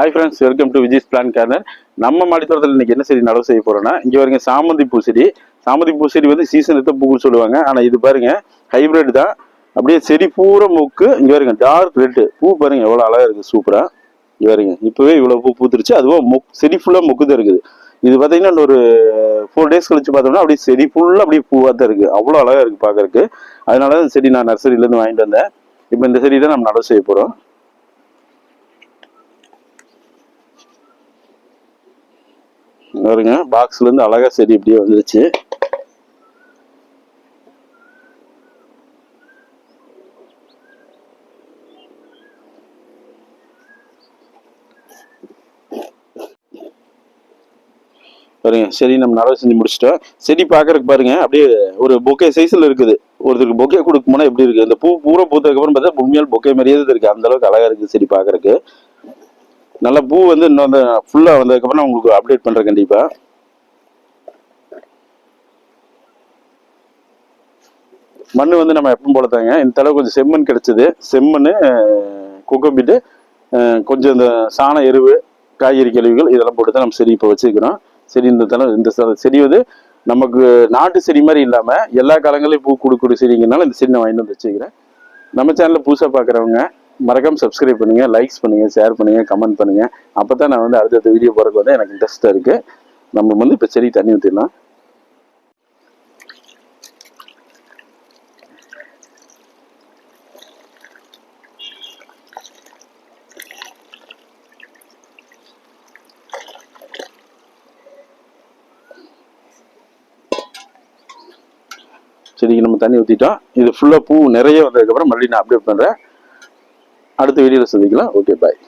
Hi friends welcome to Vijay's plan corner நம்ம மாடித்தோட்டத்தில் இன்னைக்கு என்ன செடி நடவு செய்ய போகிறோன்னா இங்கே பாருங்க சாமந்தி பூ செடி. சாமந்தி பூ செடி வந்து சீசன் எடுத்த பூன்னு சொல்லுவாங்க. ஆனால் இது பாருங்க ஹைபிரிட் தான். அப்படியே செடி பூரா மூக்கு இங்கே பாருங்க டார்க் ரெட்டு பூ பாருங்க எவ்வளோ அழகாக இருக்குது சூப்பராக இங்கே பாருங்க இப்போவே இவ்வளோ பூ பூத்துருச்சு. அதுவும் மொக் செடி ஃபுல்லாக மொக்கு தான் இருக்குது. இது பார்த்தீங்கன்னா இன்னொரு ஒரு ஃபோர் டேஸ் கழிச்சு பார்த்தோம்னா அப்படியே செடி ஃபுல்லாக அப்படியே பூவாக தான் இருக்குது அவ்வளோ அழகாக இருக்குது பாக்குறதுக்கு. அதனால தான் செடி நான் நர்சரியிலேருந்து வாங்கிட்டு வந்தேன். இப்போ இந்த செடி தான் நம்ம நடவு செய்ய போகிறோம் பாருங்க பாக்ஸ்ல இருந்து அழகா செடி இப்படியே வந்துருச்சு. பாருங்க சரி நம்ம நடவு செஞ்சு முடிச்சிட்டோம். செடி பார்க்கறதுக்கு பாருங்க அப்படியே ஒரு பொக்கே சைஸ்ல இருக்குது. ஒருத்தருக்கு பொக்கே கொடுக்கும் எப்படி இருக்கு இந்த பூ பூரா பூத்ததுக்கு அப்புறம் பார்த்தா பூமியால் பொக்கே மாதிரியே தான் இருக்கு. அந்த அளவுக்கு அழகா இருக்கு செடி பார்க்கறதுக்கு நல்ல பூ வந்து இன்னும் வந்து ஃபுல்லாக வந்ததுக்கப்புறம் நான் உங்களுக்கு அப்டேட் பண்ணுறேன் கண்டிப்பாக மண் வந்து நம்ம எப்பவும் போல தாங்க. இந்த தடவை கொஞ்சம் செம்மண் கிடச்சிது. செம்மண் குக்கம்பிட்டு கொஞ்சம் இந்த சாண எருவு காய்கறி கழிவுகள் இதெல்லாம் போட்டு தான் நம்ம செடி இப்போ வச்சுக்கிறோம் செடி இந்த தளம் இந்த செடி வந்து நமக்கு நாட்டு செடி மாதிரி இல்லாமல் எல்லா காலங்களையும் பூ கொடுக்கூடிய செடிங்கனால இந்த செடி நான் வாங்கிட்டு வந்து வச்சுக்கிறேன் நம்ம சேனலில் புதுசாக பார்க்குறவங்க மறக்காம சப்ஸ்கிரைப் பண்ணுங்க லைக்ஸ் பண்ணுங்க ஷேர் பண்ணுங்க கமெண்ட் பண்ணுங்க. அப்பதான் நான் வந்து அடுத்தடுத்த வீடியோ போகிறதுக்கு வந்து எனக்கு இன்ட்ரெஸ்ட்டாக இருக்கு. நம்ம வந்து இப்போ செடி தண்ணி ஊற்றிடலாம் செடிக்கு நம்ம தண்ணி ஊற்றிட்டோம் இது ஃபுல்லாக பூ நிறைய வந்ததுக்கப்புறம் மறுபடியும் நான் அப்டேட் பண்ணுறேன் அடுத்த வீடியோவில் சந்திக்கலாம். Okay bye